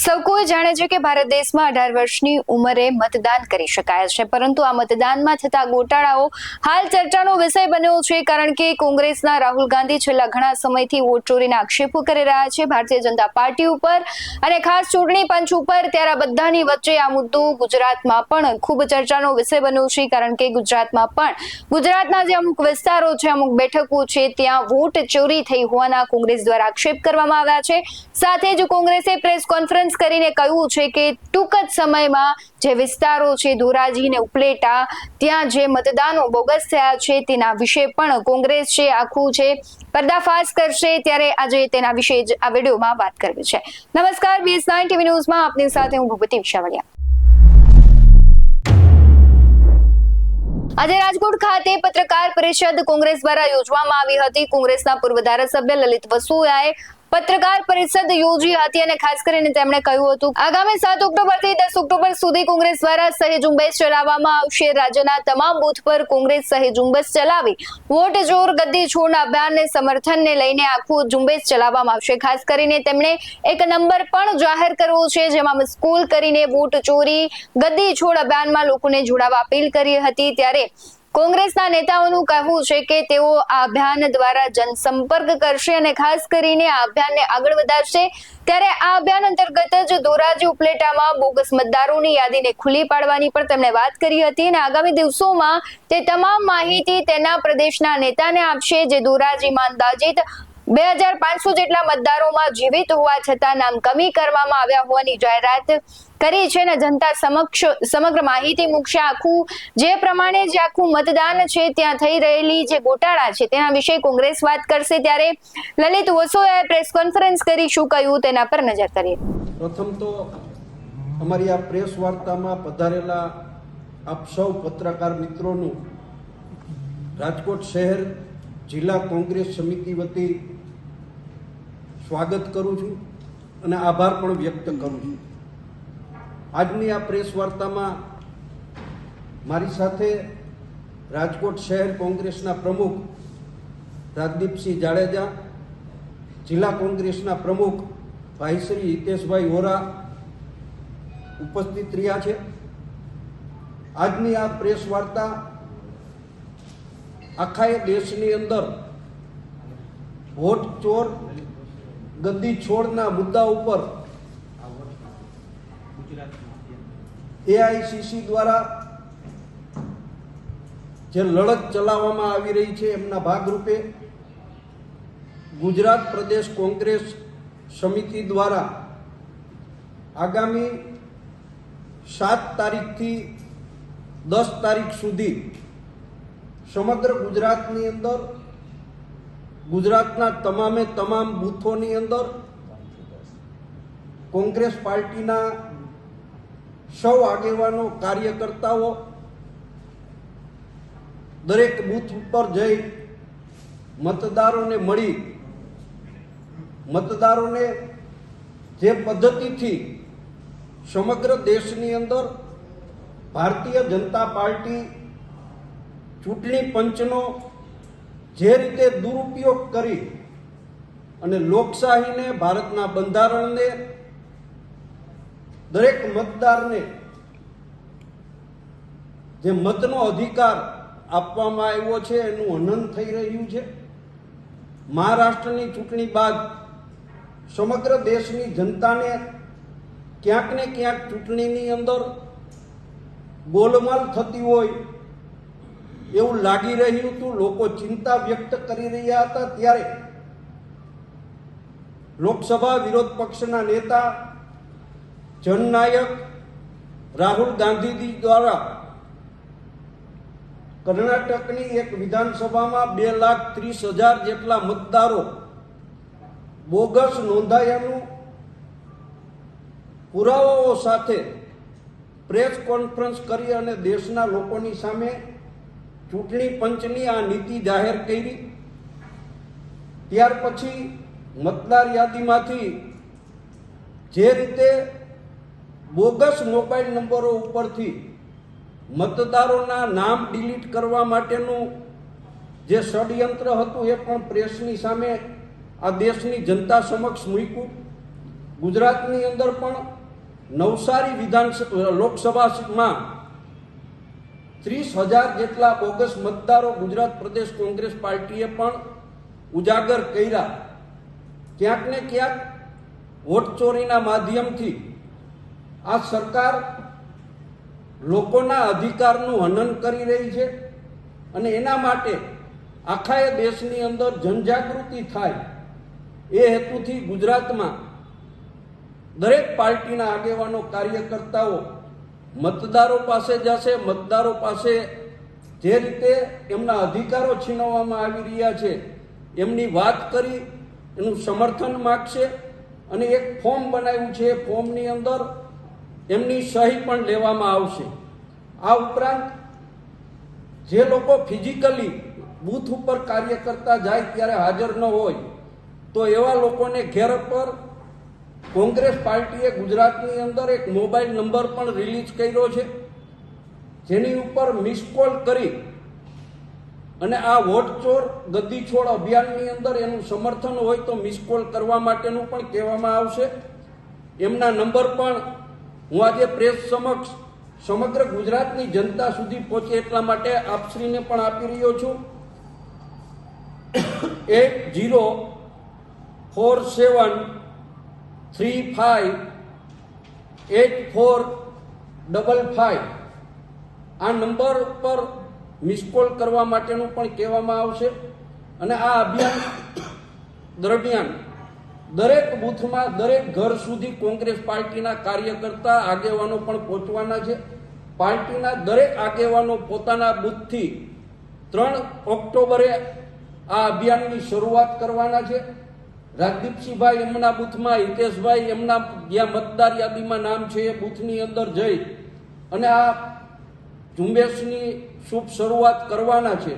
સૌ કોઈ જાણે છે કે ભારત દેશમાં અઢાર વર્ષની ઉંમરે મતદાન કરી શકાય છે, પરંતુ આ મતદાનમાં થતા ગોટાળાઓ હાલ ચર્ચાનો વિષય બન્યો છે, કારણ કે કોંગ્રેસના રાહુલ ગાંધી છેલ્લા ઘણા સમયથી વોટ ચોરીના આક્ષેપો કરી રહ્યા છે, ભારતીય જનતા પાર્ટી ઉપર અને ખાસ ચૂંટણી પંચ ઉપર, ત્યારે બધાની વચ્ચે આ મુદ્દો ગુજરાતમાં પણ ખૂબ ચર્ચાનો વિષય બન્યો છે, કારણ કે ગુજરાતમાં પણ ગુજરાતના જે અમુક વિસ્તારો છે, અમુક બેઠકો છે, ત્યાં વોટ ચોરી થઈ હોવાના કોંગ્રેસ દ્વારા આક્ષેપ કરવામાં આવ્યા છે. સાથે જ કોંગ્રેસે પ્રેસ કોન્ફરન્સ કરીને કહ્યું છે કે ટૂંક જ સમયમાં જે વિસ્તારો છે, ધોરાજી ને ઉપલેટા, ત્યાં જે મતદાનો બોગસ થયા છે, તેના વિશે પણ કોંગ્રેસ છે, આખું છે પર્દાફાશ કરશે ત્યારે આજે તેના વિશે જ આ વિડીયોમાં વાત કરવી છે. નમસ્કાર બીએસ નાઇન ટીવી ન્યૂઝમાં આપની સાથે હું ભૂપતિ વિશાવડિયા. આજે રાજકોટ ખાતે પત્રકાર પરિષદ કોંગ્રેસ દ્વારા યોજવામાં આવી હતી. કોંગ્રેસના પૂર્વ ધારાસભ્ય લલિત વસુયાએ પત્રકાર પરિષદ યોજી હતી અને ખાસ કરીને તેમણે કહ્યું હતું, આગામી સાત ઓક્ટોબરથી દસ ઓક્ટોબર સુધી કોંગ્રેસ દ્વારા સહી ઝુંબેશ ચલાવવામાં આવશે. રાજ્યના તમામ બૂથ પર કોંગ્રેસ સહી ઝુંબેશ ચલાવી વોટ જોર ગદ્દી છોડ અભિયાનને સમર્થનને લઈને આખું ઝુંબેશ ચલાવવામાં આવશે. ખાસ કરીને તેમણે એક નંબર પણ જાહેર કરવો છે, જેમાં સ્કૂલ કરીને વોટ ચોરી, ગદ્દી છોડ અભિયાનમાં લોકોને જોડાવા અપીલ કરી હતી. ત્યારે કોંગ્રેસના નેતાઓનું કહેવું છે કે તેઓ આ અભિયાન દ્વારા જનસંપર્ક કરશે અને ખાસ કરીને આ અભિયાનને આગળ વધારશે. ત્યારે આ અભિયાન અંતર્ગત જ ધોરાજી ઉપલેટામાં બોગસ મતદારોની યાદીને ખુલ્લી પાડવાની પણ તેમણે વાત કરી હતી અને આગામી દિવસોમાં તે તમામ માહિતી તેના પ્રદેશના નેતાને આપશે, જે ધોરાજીમાં અંદાજિત બે હજાર પાંચસો જેટલા મતદારોમાં જીવિત હોવા છતાં નામ કમી કરવામાં આવ્યા હોવાની જાહેરાત કરી છે ને જનતા સમક્ષ સમગ્ર માહિતી મૂકશે. આખું જે પ્રમાણે જે આખું મતદાન છે ત્યાં થઈ રહેલી જે ગોટાળા છે તેના વિશે કોંગ્રેસ વાત કરશે ત્યારે લલિત વસોયાએ પ્રેસ કોન્ફરન્સ કરી શું કહ્યું તેના પર નજર કરીએ. પ્રથમ તો અમારી આ પ્રેસ વાર્તામાં પધારેલા આપ સૌ પત્રકાર મિત્રોનું રાજકોટ શહેર જિલ્લા કોંગ્રેસ સમિતિ વતી સ્વાગત કરું છું અને આભાર પણ વ્યક્ત કરું છું. આજની આ પ્રેસ વાર્તામાં મારી સાથે રાજકોટ શહેર કોંગ્રેસના પ્રમુખ રાજદીપસિંહ જાડેજા, જિલ્લા કોંગ્રેસના પ્રમુખ ભાઈ શ્રી હિતેશભાઈ વોરા ઉપસ્થિત રહ્યા છે. આજની આ પ્રેસ વાર્તા આખા દેશની અંદર વોટ ચોર ગદ્દી છોડના મુદ્દા ઉપર એઆઈસીસી દ્વારા જે લડત ચલાવવામાં આવી રહી છે, એમના ભાગરૂપે ગુજરાત પ્રદેશ કોંગ્રેસ સમિતિ દ્વારા આગામી સાત તારીખથી દસ તારીખ સુધી સમગ્ર ગુજરાતની અંદર ગુજરાતના તમામે તમામ બૂથોની અંદર કોંગ્રેસ પાર્ટીના સૌ આગેવાનો, કાર્યકર્તાઓ દરેક બૂથ ઉપર જઈ મતદારોને મળી. મતદારોને જે પદ્ધતિથી સમગ્ર દેશની અંદર ભારતીય જનતા પાર્ટી ચૂંટણી પંચનો જે રીતે દુરુપયોગ કરી અને લોકશાહીને, ભારતના બંધારણને, દરેક મતદારને જે મતનો અધિકાર આપવામાં આવ્યો છે, એનું હનન થઈ રહ્યું છે. મહારાષ્ટ્રની ચૂંટણી બાદ સમગ્ર દેશની જનતાને ક્યાંક ને ક્યાંક ચૂંટણીની અંદર ગોલમાલ થતી હોય એવું લાગી રહ્યું હતું, લોકો ચિંતા વ્યક્ત કરી રહ્યા હતા ત્યારે લોકસભા વિરોધ પક્ષના નેતા, જનનાયક રાહુલ ગાંધીજી દ્વારા કર્ણાટકની એક વિધાનસભામાં બે લાખ ત્રીસ હજાર જેટલા મતદારો બોગસ નોંધાયાનું પુરાવાઓ સાથે પ્રેસ કોન્ફરન્સ કરી અને દેશના લોકોની સામે ચૂંટણી પંચની આ નીતિ જાહેર કરી. ત્યાર પછી મતદાર યાદીમાંથી જે રીતે બોગસ મોબાઈલ નંબરો ઉપરથી મતદારોના નામ ડિલીટ કરવા માટેનું જે ષડયંત્ર હતું એ પણ પ્રેસની સામે આ દેશની જનતા સમક્ષ મૂક્યું. ગુજરાતની અંદર પણ નવસારી વિધાનસભા લોકસભામાં ત્રીસ હજાર જેટલા બોગસ મતદારો ગુજરાત પ્રદેશ કોંગ્રેસ પાર્ટીએ પણ ઉજાગર કર્યા. ક્યાંક ને ક્યાંક વોટ ચોરીના માધ્યમથી આ સરકાર લોકોના અધિકારનું હનન કરી રહી છે અને એના માટે આખા એ દેશની અંદર જનજાગૃતિ થાય એ હેતુથી ગુજરાતમાં દરેક પાર્ટીના આગેવાનો, કાર્યકર્તાઓ મતદારો પાસે જશે, મતદારો પાસે જે રીતે એમના અધિકારો છીનવવામાં આવી રહ્યા છે, એમની વાત કરી, એનું સમર્થન માગશે અને એક ફોર્મ બનાવ્યું છે, એ ફોર્મની અંદર એમની સહી પણ લેવામાં આવશે. આ ઉપરાંત જે લોકો ફિઝિકલી બૂથ ઉપર કાર્ય કરતા જાય, ત્યારે હાજર ન હોય, તો એવા લોકોને ઘેર પર કોંગ્રેસ પાર્ટીએ ગુજરાતની અંદર એક મોબાઈલ નંબર પણ રિલીઝ કર્યો છે, જેની ઉપર મિસ કોલ કરી અને આ વોટ ચોર ગદ્દી છોડ અભિયાનની અંદર એનું સમર્થન હોય તો મિસ કોલ કરવા માટેનું પણ કહેવામાં આવશે. એમના નંબર પણ હું આજે પ્રેસ સમક્ષ સમગ્ર ગુજરાતની જનતા સુધી પહોંચે એટલા માટે આપશ્રીને પણ આપી રહ્યો છું. Eight zero four seven three five eight four double five આ નંબર ઉપર મિસ કોલ કરવા માટેનું પણ કહેવામાં આવશે. અને આ અભિયાન દરમિયાન દરેક બૂથમાં દરેક ઘર સુધી કોંગ્રેસ પાર્ટીના કાર્યકર્તા આગેવાનો પણ પહોંચવાના છે. પાર્ટીના દરેક આગેવાનો પોતાના બૂથથી ત્રણ ઓક્ટોબરે આ અભિયાનની શરૂઆત કરવાના છે. રાજદીપસિંહભાઈ એમના બૂથમાં, હિતેશભાઈ એમના જ્યાં મતદાર યાદીમાં નામ છે એ બૂથની અંદર જઈ અને આ ઝુંબેશની શુભ શરૂઆત કરવાના છે.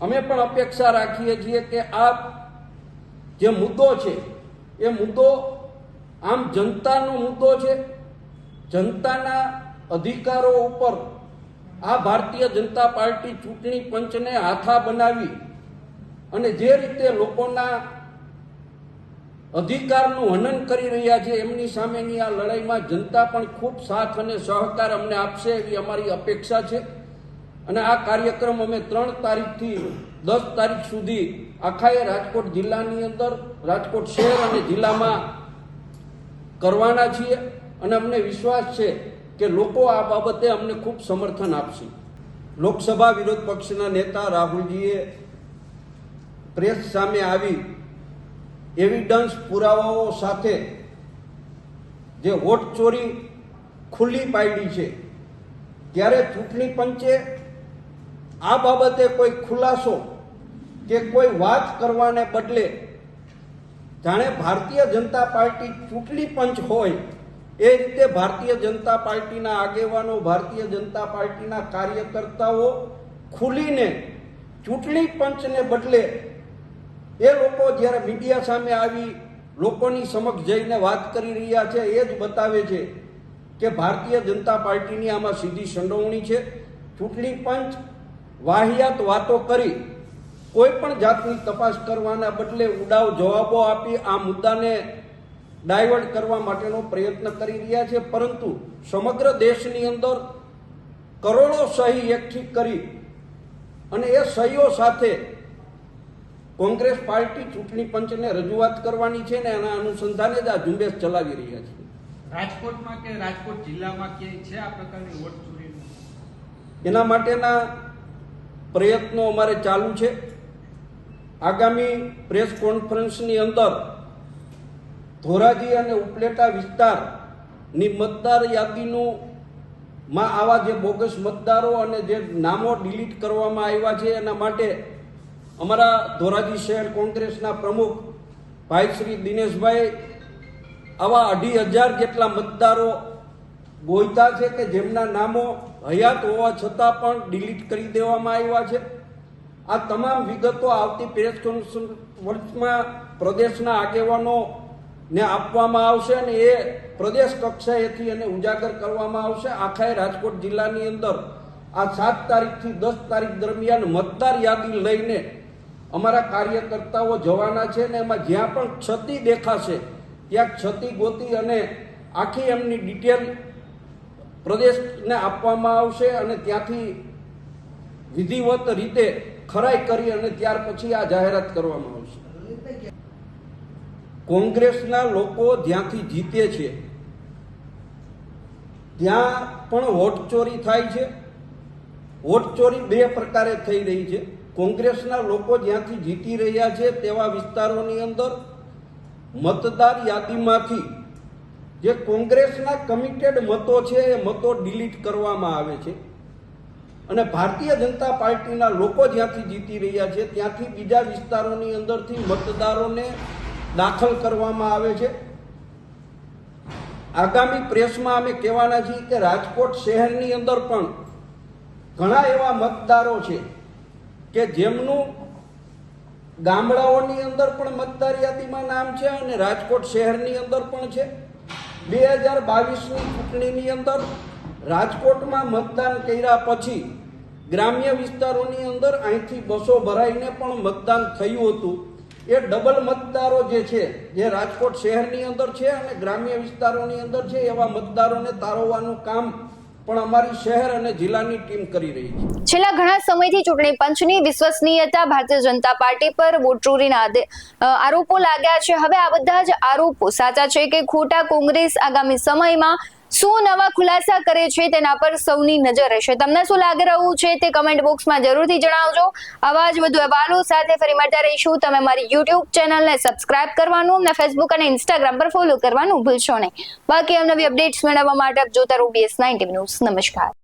અમે પણ અપેક્ષા રાખીએ છીએ કે આ જે મુદ્દો છે, એ મુદ્દો આમ જનતાનો મુદ્દો છે. જનતાના અધિકારો ઉપર આ ભારતીય જનતા પાર્ટી ચૂંટણી પંચને હાથા બનાવી અને જે રીતે લોકોના અધિકારનું હનન કરી રહ્યા છે, એમની સામેની આ લડાઈમાં જનતા પણ ખૂબ સાથ અને સહકાર અમને આપશે એવી અમારી અપેક્ષા છે. અને આ કાર્યક્રમ અમે ત્રણ તારીખથી દસ તારીખ સુધી આખાએ રાજકોટ જિલ્લાની અંદર, રાજકોટ શહેર અને જિલ્લામાં કરવાના છીએ. અને અમને વિશ્વાસ છે કે લોકો આ બાબતે અમને ખૂબ સમર્થન આપશે. લોકસભા વિરોધ પક્ષના નેતા રાહુલજીએ પ્રેસ સામે આવી એવિડન્સ પુરાવાઓ સાથે જે વોટ ચોરી ખુલ્લી પાડી છે, ત્યારે ચૂંટણી પંચે આ બાબતે કોઈ ખુલાસો કે કોઈ વાત કરવાને બદલે જાણે ભારતીય જનતા પાર્ટી ચૂંટણી પંચ હોય, એ રીતે ભારતીય જનતા પાર્ટીના આગેવાનો, ભારતીય જનતા પાર્ટીના કાર્યકર્તાઓ ખુલીને ચૂંટણી પંચને બદલે એ લોકો જ્યારે મીડિયા સામે આવી લોકોની સમક્ષ જઈને વાત કરી રહ્યા છે, એ જ બતાવે છે કે ભારતીય જનતા પાર્ટીની આમાં સીધી સંડોવણી છે. ચૂંટણી પંચ વાહિયાત વાતો કરી, કોઈ પણ જાતની તપાસ કરવાના બદલે ઉડાવ જવાબો આપી આ મુદ્દાને ડાયવર્ટ કરવા માટેનો પ્રયત્ન કરી રહ્યા છે. પરંતુ સમગ્ર દેશની અંદર કરોડો સહી એકઠી કરી અને એ સહીઓ સાથે કોંગ્રેસ પાર્ટી ચૂંટણી પંચને રજૂઆત કરવાની છે ને એના અનુસંધાને જ આ ઝુંબેશ ચલાવી રહ્યા છે. રાજકોટમાં કે રાજકોટ જિલ્લામાં ક્યાંય છે આ પ્રકારની વોટ ચોરી એના માટેના પ્રયત્નો અમારે ચાલુ છે. આગામી પ્રેસ કોન્ફરન્સની અંદર ધોરાજી અને ઉપલેટા વિસ્તારની મતદાર યાદીનું માં આવા જે બોગસ મતદારો અને જે નામો ડિલીટ કરવામાં આવ્યા છે એના માટે અમારા ધોરાજી શહેર કોંગ્રેસના પ્રમુખ ભાઈ શ્રી દિનેશભાઈ, આવા અઢી હજાર જેટલા મતદારો ગોઈતા છે કે જેમના નામો હયાત હોવા છતાં પણ ડિલીટ કરી દેવામાં આવ્યા છે. આ તમામ વિગતો આવતી પ્રેસ કોન્ફરન્સમાં પ્રદેશના આગેવાનો ને આપવામાં આવશે અને એ પ્રદેશ કક્ષાએથી એને ઉજાગર કરવામાં આવશે. આખા રાજકોટ જિલ્લાની અંદર આ સાત તારીખથી દસ તારીખ દરમિયાન મતદાર યાદી લઈને અમારા કાર્યકર્તાઓ જવાના છે ને એમાં જ્યાં પણ ક્ષતિ દેખાશે, ત્યાં ક્ષતિ ગોતી અને આખી એમની ડિટેલ પ્રદેશને આપવામાં આવશે અને ત્યાંથી વિધિવત રીતે ખરાઈ કરી અને ત્યાર પછી આ જાહેરાત કરવામાં આવશે. કોંગ્રેસના લોકો જ્યાંથી જીતે છે, ત્યાં પણ વોટ ચોરી થાય છે. વોટ ચોરી બે પ્રકારે થઈ રહી છે. કોંગ્રેસના લોકો જ્યાંથી જીતી રહ્યા છે તેવા વિસ્તારોની અંદર મતદાર યાદીમાંથી જે કોંગ્રેસના કમિટેડ મતો છે એ મતો ડિલીટ કરવામાં આવે છે. અને ભારતીય જનતા પાર્ટીના લોકો જ્યાંથી જીતી રહ્યા છે ત્યાંથી બીજા વિસ્તારોની અંદરથી મતદારોને દાખલ કરવામાં આવે છે. આગામી પ્રેસમાં અમે કહેવાના છીએ કે રાજકોટ શહેરની અંદર પણ ઘણા એવા મતદારો છે કે જેમનું ગામડાઓની અંદર પણ મતદાર યાદીમાં નામ છે અને રાજકોટ શહેરની અંદર પણ છે. બે હજાર બાવીસની ચૂંટણીની અંદર રાજકોટમાં મતદાન કર્યા પછી ગ્રામ્ય વિસ્તારોની અંદર અહીંથી બસો ભરાઈને પણ મતદાન થયું હતું. એ ડબલ મતદારો જે છે, જે રાજકોટ શહેરની અંદર છે અને ગ્રામ્ય વિસ્તારોની અંદર છે, એવા મતદારોને તારવવાનું કામ પણ અમારી શહેર અને જિલ્લાની ટીમ કરી રહી છે. છેલ્લા ઘણા સમયથી ચૂંટણી પંચની વિશ્વસનીયતા ભારતીય જનતા પાર્ટી પર વોટ ચોરીના આરોપો લાગ્યા છે. હવે આ બધા જ આરોપો સાચા છે કે ખોટા કોંગ્રેસ આગામી સમયમાં શું નવા ખુલાસા કરે છે તેના પર સૌની નજર રહેશે? તમને શું લાગી રહ્યું છે તે કમેન્ટ બોક્સમાં જરૂરથી જણાવજો. આવા જ વધુ અહેવાલો સાથે ફરી મળતા રહીશું. તમે મારી યુટ્યુબ ચેનલને સબસ્ક્રાઇબ કરવાનું અને ફેસબુક અને ઇન્સ્ટાગ્રામ પર ફોલો કરવાનું ભૂલશો નહીં. બાકી નવી અપડેટ્સ મેળવવા માટે આપ જોતા રહો બીએસ નાઇન્ટી ન્યૂઝ નમસ્કાર.